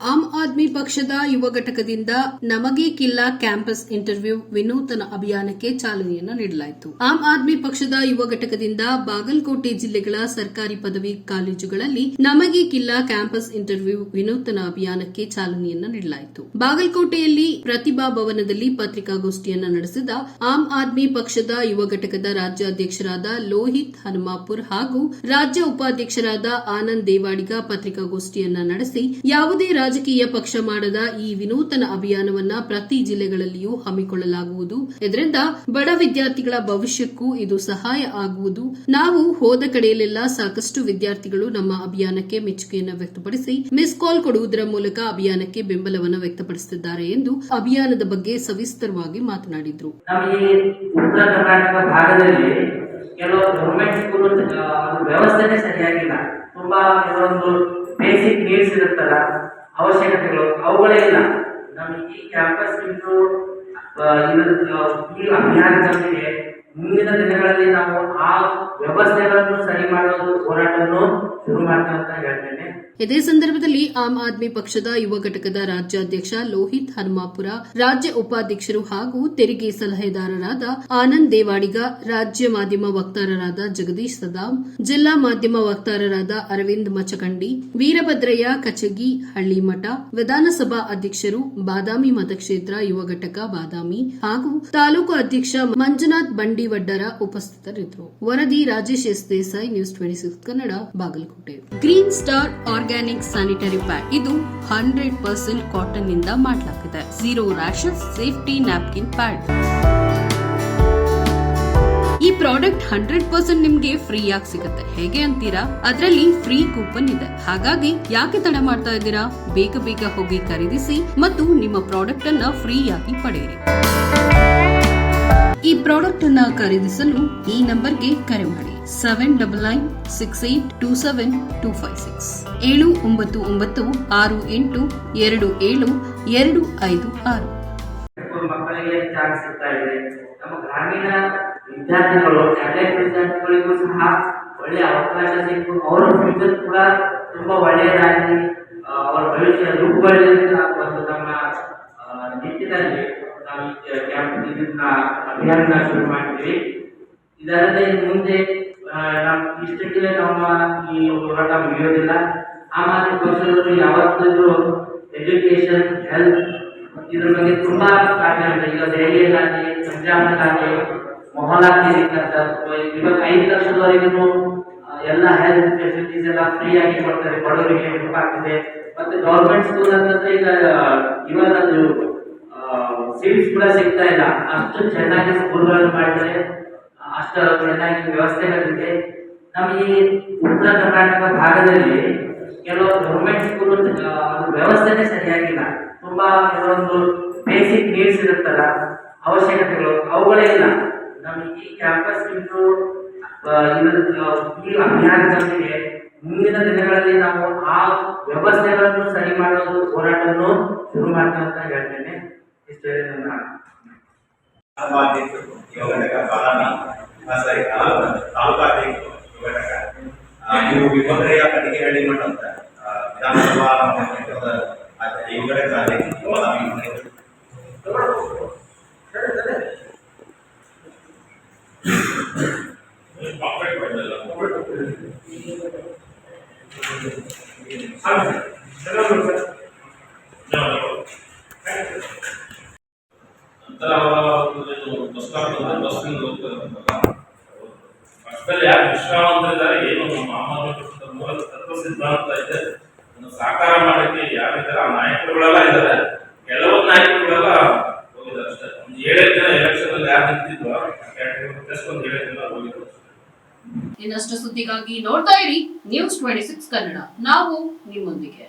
ಆಮ್ ಆದ್ಮಿ ಪಕ್ಷದ ಯುವ ಘಟಕದಿಂದ ನಮಗೆ ಕಿಲ್ಲ ಕ್ಯಾಂಪಸ್ ಇಂಟರ್ವ್ಯೂ ವಿನೂತನ ಅಭಿಯಾನಕ್ಕೆ ಚಾಲನೆಯನ್ನು ನೀಡಲಾಯಿತು. ಆಮ್ ಆದ್ಮಿ ಪಕ್ಷದ ಯುವ ಘಟಕದಿಂದ ಬಾಗಲಕೋಟೆ ಜಿಲ್ಲೆಗಳ ಸರ್ಕಾರಿ ಪದವಿ ಕಾಲೇಜುಗಳಲ್ಲಿ ನಮಗೆ ಕಿಲ್ಲ ಕ್ಯಾಂಪಸ್ ಇಂಟರ್ವ್ಯೂ ವಿನೂತನ ಅಭಿಯಾನಕ್ಕೆ ಚಾಲನೆಯನ್ನು ನೀಡಲಾಯಿತು. ಬಾಗಲಕೋಟೆಯಲ್ಲಿ ಪ್ರತಿಭಾ ಭವನದಲ್ಲಿ ಪತ್ರಿಕಾಗೋಷ್ಠಿಯನ್ನು ನಡೆಸಿದ ಆಮ್ ಆದ್ಮಿ ಪಕ್ಷದ ಯುವ ಘಟಕದ ರಾಜ್ಯಾಧ್ಯಕ್ಷರಾದ ಲೋಹಿತ್ ಹನುಮಾಪುರ್ ಹಾಗೂ ರಾಜ್ಯ ಉಪಾಧ್ಯಕ್ಷರಾದ ಆನಂದ್ ದೇವಾಡಿಗ ಪತ್ರಿಕಾಗೋಷ್ಠಿಯನ್ನು ನಡೆಸಿ ಯಾವುದೇ ರಾಜಕೀಯ ಪಕ್ಷ ಮಾಡದ ಈ ವಿನೂತನ ಅಭಿಯಾನವನ್ನ ಪ್ರತಿ ಜಿಲ್ಲೆಗಳಲ್ಲಿಯೂ ಹಮ್ಮಿಕೊಳ್ಳಲಾಗುವುದು. ಇದರಿಂದ ಬಡ ವಿದ್ಯಾರ್ಥಿಗಳ ಭವಿಷ್ಯಕ್ಕೂ ಇದು ಸಹಾಯ ಆಗುವುದು. ನಾವು ಹೋದ ಕಡೆಯಲ್ಲೆಲ್ಲ ಸಾಕಷ್ಟು ವಿದ್ಯಾರ್ಥಿಗಳು ನಮ್ಮ ಅಭಿಯಾನಕ್ಕೆ ಮೆಚ್ಚುಗೆಯನ್ನು ವ್ಯಕ್ತಪಡಿಸಿ, ಮಿಸ್ ಕಾಲ್ ಕೊಡುವುದರ ಮೂಲಕ ಅಭಿಯಾನಕ್ಕೆ ಬೆಂಬಲವನ್ನು ವ್ಯಕ್ತಪಡಿಸುತ್ತಿದ್ದಾರೆ ಎಂದು ಅಭಿಯಾನದ ಬಗ್ಗೆ ಸವಿಸ್ತರವಾಗಿ ಮಾತನಾಡಿದರು. ಕೆಲವು ಸ್ಕೂಲ್ ವ್ಯವಸ್ಥೆನೇ ಸರಿಯಾಗಿಲ್ಲ. ತುಂಬಾ ಕೆಲವೊಂದು ಬೇಸಿಕ್ ನೀಡ್ಸ್ ಇರುತ್ತಲ್ಲ ಅವಶ್ಯಕತೆಗಳು ಅವುಗಳೇ ಇಲ್ಲ. ನಮಗೆ ಈ ಕ್ಯಾಂಪಸ್ ಇಂದು ಈ ಅಭ್ಯಾಸದೊಂದಿಗೆ ಮುಂದಿನ ದಿನಗಳಲ್ಲಿ ನಾವು ಆ ವ್ಯವಸ್ಥೆಗಳನ್ನು ಸರಿ ಮಾಡೋದು ಹೋರಾಟವನ್ನು ಶುರು ಮಾಡ್ತೇವೆ ಅಂತ ಹೇಳ್ತೇನೆ ಇದೇ ಸಂದರ್ಭದಲ್ಲಿ ಆಮ್ ಆದ್ಮಿ ಪಕ್ಷದ ಯುವ ಘಟಕದ ರಾಜ್ಯಾಧ್ಯಕ್ಷ ಲೋಹಿತ್ ಹರ್ಮಾಪುರ, ರಾಜ್ಯ ಉಪಾಧ್ಯಕ್ಷರು ಹಾಗೂ ತೆರಿಗೆ ಸಲಹೆದಾರರಾದ ಆನಂದ್ ದೇವಾಡಿಗ, ರಾಜ್ಯ ಮಾಧ್ಯಮ ವಕ್ತಾರರಾದ ಜಗದೀಶ್ ಸದಾಮ್, ಜಿಲ್ಲಾ ಮಾಧ್ಯಮ ವಕ್ತಾರರಾದ ಅರವಿಂದ್ ಮಚಕಂಡಿ, ವೀರಭದ್ರಯ್ಯ ಕಚಗಿ ಹಳ್ಳಿಮಠ ವಿಧಾನಸಭಾ ಅಧ್ಯಕ್ಷರು ಬಾದಾಮಿ ಮತಕ್ಷೇತ್ರ ಯುವ ಘಟಕ ಬಾದಾಮಿ ಹಾಗೂ ತಾಲೂಕು ಅಧ್ಯಕ್ಷ ಮಂಜುನಾಥ್ ಬಂಡಿವಡ್ಡರ ಉಪಸ್ಥಿತರಿದ್ದರು. ವರದಿ Rajesh S Desai, news twenty six Kannada, Bagalkot. Green star organic sanitary pad ಇದು ಹಂಡ್ರೆಡ್ ಪರ್ಸೆಂಟ್ ಕಾಟನ್ನಿಂದ ಮಾಡಲಾಗಿದೆ zero rashes safety napkin pad ಈ ಪ್ರಾಡಕ್ಟ್ ಹಂಡ್ರೆಡ್ ಪರ್ಸೆಂಟ್ ನಿಮ್ಗೆ ಫ್ರೀ ಆಗಿ ಸಿಗುತ್ತೆ. ಹೇಗೆ ಅಂತೀರಾ? ಅದರಲ್ಲಿ ಫ್ರೀ ಕೂಪನ್ ಇದೆ. ಹಾಗಾಗಿ ಯಾಕೆ ತಡ ಮಾಡ್ತಾ ಇದ್ದೀರಾ? ಬೇಗ ಬೇಗ ಹೋಗಿ ಖರೀದಿಸಿ ಮತ್ತು ನಿಮ್ಮ ಪ್ರಾಡಕ್ಟ್ ಅನ್ನ ಫ್ರೀ ಆಗಿ ಪಡೆಯಿರಿ. ಈ ಪ್ರಾಡಕ್ಟ್ ಅನ್ನ ಖರೀದಿಸಲು ಈ ನಂಬರ್ಗೆ ಕರೆ ಮಾಡಿ. Seven double nine six eight two seven two five six ಏಳು ಒಂಬತ್ತು ಒಂಬತ್ತು ಆರು ಎಂಟು ಎರಡು ಏಳು ಎರಡು ಐದು ಆರು ಇದೆ. ನಮ್ಮ ಗ್ರಾಮೀಣ ವಿದ್ಯಾರ್ಥಿಗಳು ಟ್ಯಾಲೆಂಟ್ ವಿದ್ಯಾರ್ಥಿಗಳಿಗೂ ಸಹ ಒಳ್ಳೆಯ ಅವಕಾಶ ಸಿಕ್ಕು. ಅವರ ಫ್ಯೂಚರ್ ಕೂಡ ತುಂಬಾ ಒಳ್ಳೆಯದಾಗಿ ಅವರ ಭವಿಷ್ಯ ಒಂದು ನಿಟ್ಟಿನಲ್ಲಿ ಅಭಿಯಾನ ಶುರು ಮಾಡ್ತೀವಿ. ಇದಲ್ಲದೆ ಮುಂದೆ ನಮ್ಮ ಇಷ್ಟಕ್ಕೆ ನಮ್ಮ ಈ ಹೋರಾಟ ಮುಗಿಯೋದಿಲ್ಲ. ಆ ಮಾತು ಪಕ್ಷದವರು ಯಾವತ್ತಿದ್ರು ಎಜುಕೇಶನ್ ಹೆಲ್ತ್ ಇದ್ರ ಬಗ್ಗೆ ತುಂಬಾ ಕಾರ್ಯ ಇದೆ. ಈಗ ದೆಹಲಿಯಲ್ಲಾಗಲಿ, ಪಂಜಾಬ್ನಲ್ಲಾಗಲಿ ಅಂತ ಇವಾಗ ಐದು ಲಕ್ಷದವರೆಗೂ ಎಲ್ಲ ಹೆಲ್ತ್ ಫೆಸಿಲಿಟೀಸ್ ಎಲ್ಲ ಫ್ರೀ ಆಗಿ ಕೊಡ್ತಾರೆ. ಬಡವರಿಗೆ ಹೆಲ್ಪ್ ಆಗ್ತಿದೆ. ಮತ್ತೆ ಗೌರ್ಮೆಂಟ್ ಸ್ಕೂಲ್ ಅಂತಂದ್ರೆ ಈಗ, ಇವಾಗ ಸೀಟ್ಸ್ ಕೂಡ ಸಿಗ್ತಾ ಇಲ್ಲ. ಅಷ್ಟು ಚೆನ್ನಾಗಿ ಸ್ಕೂಲ್ಗಳನ್ನು ಮಾಡಿದ್ದಾರೆ. ಅಷ್ಟು ಚೆನ್ನಾಗಿ ವ್ಯವಸ್ಥೆಗಳಿದೆ. ನಮಗೆ ಉತ್ತರ ಕರ್ನಾಟಕ ಭಾಗದಲ್ಲಿ ಕೆಲವು ಗೌರ್ಮೆಂಟ್ ಸ್ಕೂಲ್ ವ್ಯವಸ್ಥೆನೇ ಸರಿಯಾಗಿಲ್ಲ. ತುಂಬಾ ಕೆಲವೊಂದು ಬೇಸಿಕ್ ನೀಡ್ಸ್ ಇರುತ್ತಲ್ಲ, ಅವಶ್ಯಕತೆಗಳು, ಅವುಗಳೇ ಇಲ್ಲ. ನಮಗೆ ಈ ಕ್ಯಾಂಪಸ್ ಈ ಅಭಿಯಾನದೊಂದಿಗೆ ಮುಂದಿನ ದಿನಗಳಲ್ಲಿ ನಾವು ಆ ವ್ಯವಸ್ಥೆಗಳನ್ನು ಸರಿ ಮಾಡೋದು, ಹೋರಾಟವನ್ನು ಶುರು ಮಾಡ್ತೇವೆ ಅಂತ ಹೇಳ್ತೇನೆ. ಇಷ್ಟೇ ನನ್ನ ಸಾರಿ ತಾಲೂಕು ಘಟಕ. ಇವು ವಿಭದ್ರಯ್ಯ ಕಟ್ಟಿಗೆಹಳ್ಳಿ ಮಠ ಅಂತ ವಿಧಾನಸಭಾ ಅಧ್ಯ- ಯುವ ಘಟಕ ನಂತರ ಬಸ್ ಸ್ಟಾಪ್ ಪಕ್ಕದಲ್ಲಿ ಯಾರು ವಿಶ್ರಾಂತರಿದ್ದಾರೆ ಏನು? ನಮ್ಮ ಆಮಾನ್ಯ ಮೂಲ ತತ್ವ ಸಿದ್ಧಾಂತ ಇದೆ. ಅದನ್ನು ಸಾಕಾರ ಮಾಡಕ್ಕೆ ಯಾರಿದ್ದಾರೆ ಆ ನಾಯಕರುಗಳೆಲ್ಲ ಇದ್ದಾರೆ. ಕೆಲವೊಂದು ನಾಯಕರುಗಳೆಲ್ಲ ಹೋಗಿದ್ದಾರೆ ಅಷ್ಟೇ. ಒಂದು ಏಳೇ ದಿನ ಎಲೆಕ್ಷನ್ ಅಲ್ಲಿ ಯಾರು ಜಸ್ಟ್ ಒಂದು ಏಳೇ ದಿನ ಹೋಗಿದ್ರು ಇನ್ನಷ್ಟು ಸುದ್ದಿಗಾಗಿ ನೋಡ್ತಾ ಇರಿ ನ್ಯೂಸ್ ಟ್ವೆಂಟಿ ಸಿಕ್ಸ್ ಕನ್ನಡ. ನಾವು ನಿಮ್ಮೊಂದಿಗೆ.